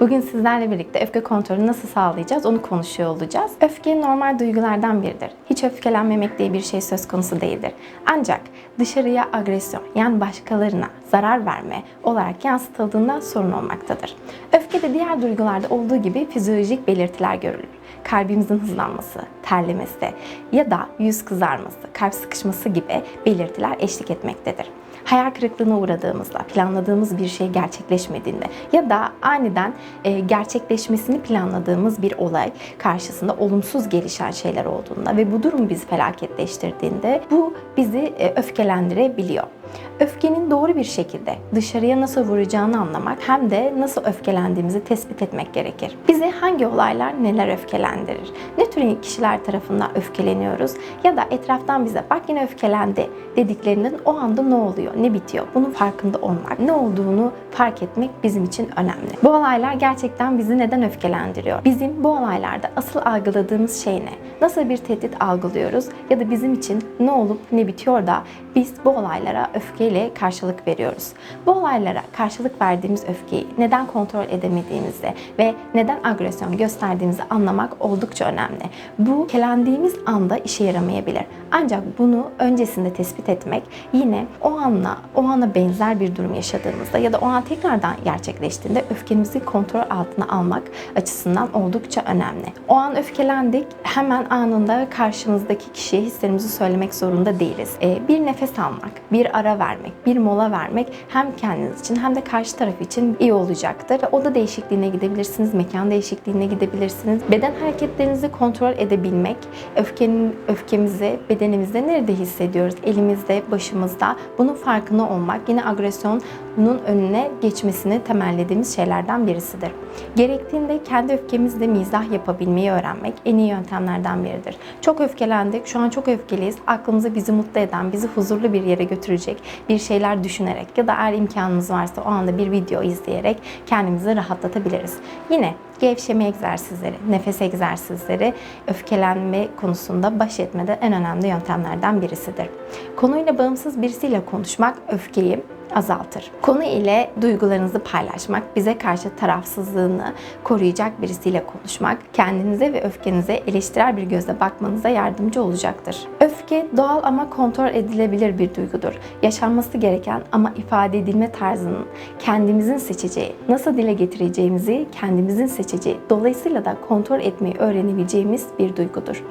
Bugün sizlerle birlikte öfke kontrolünü nasıl sağlayacağız onu konuşuyor olacağız. Öfke normal duygulardan biridir. Hiç öfkelenmemek diye bir şey söz konusu değildir. Ancak dışarıya agresyon yani başkalarına zarar verme olarak yansıtıldığında sorun olmaktadır. Öfke diğer duygularda olduğu gibi fizyolojik belirtiler görülür. Kalbimizin hızlanması, terlemesi ya da yüz kızarması, kalp sıkışması gibi belirtiler eşlik etmektedir hayal kırıklığına uğradığımızda, planladığımız bir şey gerçekleşmediğinde ya da aniden e, gerçekleşmesini planladığımız bir olay karşısında olumsuz gelişen şeyler olduğunda ve bu durum bizi felaketleştirdiğinde bu bizi e, öfkelendirebiliyor. Öfkenin doğru bir şekilde dışarıya nasıl vuracağını anlamak hem de nasıl öfkelendiğimizi tespit etmek gerekir. Bizi hangi olaylar neler öfkelendirir? Ne tür kişiler tarafından öfkeleniyoruz? Ya da etraftan bize bak yine öfkelendi dediklerinin o anda ne oluyor, ne bitiyor? Bunun farkında olmak, ne olduğunu fark etmek bizim için önemli. Bu olaylar gerçekten bizi neden öfkelendiriyor? Bizim bu olaylarda asıl algıladığımız şey ne? Nasıl bir tehdit algılıyoruz? Ya da bizim için ne olup ne bitiyor da biz bu olaylara öfkeyle karşılık veriyoruz. Bu olaylara karşılık verdiğimiz öfkeyi neden kontrol edemediğimizi ve neden agresyon gösterdiğimizi anlamak oldukça önemli. Bu kelendiğimiz anda işe yaramayabilir. Ancak bunu öncesinde tespit etmek yine o anla, o ana benzer bir durum yaşadığımızda ya da o an tekrardan gerçekleştiğinde öfkemizi kontrol altına almak açısından oldukça önemli. O an öfkelendik, hemen anında karşımızdaki kişiye hislerimizi söylemek zorunda değiliz. Ee, bir nefes almak, bir ara vermek, bir mola vermek hem kendiniz için hem de karşı taraf için iyi olacaktır. Oda değişikliğine gidebilirsiniz, mekan değişikliğine gidebilirsiniz. Beden hareketlerinizi kontrol edebilmek, öfkenin öfkemizi bedenimizde nerede hissediyoruz? Elimizde, başımızda. Bunun farkında olmak yine agresyonun önüne geçmesini temellediğimiz şeylerden birisidir. Gerektiğinde kendi öfkemizle mizah yapabilmeyi öğrenmek en iyi yöntemlerden biridir. Çok öfkelendik, şu an çok öfkeliyiz. Aklımıza bizi mutlu eden, bizi huzurlu bir yere götürecek bir şeyler düşünerek ya da eğer imkanımız varsa o anda bir video izleyerek kendimizi rahatlatabiliriz. Yine gevşeme egzersizleri, nefes egzersizleri öfkelenme konusunda baş etmede en önemli yöntemlerden birisidir. Konuyla bağımsız birisiyle konuşmak öfkeyi azaltır. Konu ile duygularınızı paylaşmak, bize karşı tarafsızlığını koruyacak birisiyle konuşmak, kendinize ve öfkenize eleştirel bir gözle bakmanıza yardımcı olacaktır. Öfke doğal ama kontrol edilebilir bir duygudur. Yaşanması gereken ama ifade edilme tarzının kendimizin seçeceği, nasıl dile getireceğimizi kendimizin seçeceği, dolayısıyla da kontrol etmeyi öğrenebileceğimiz bir duygudur.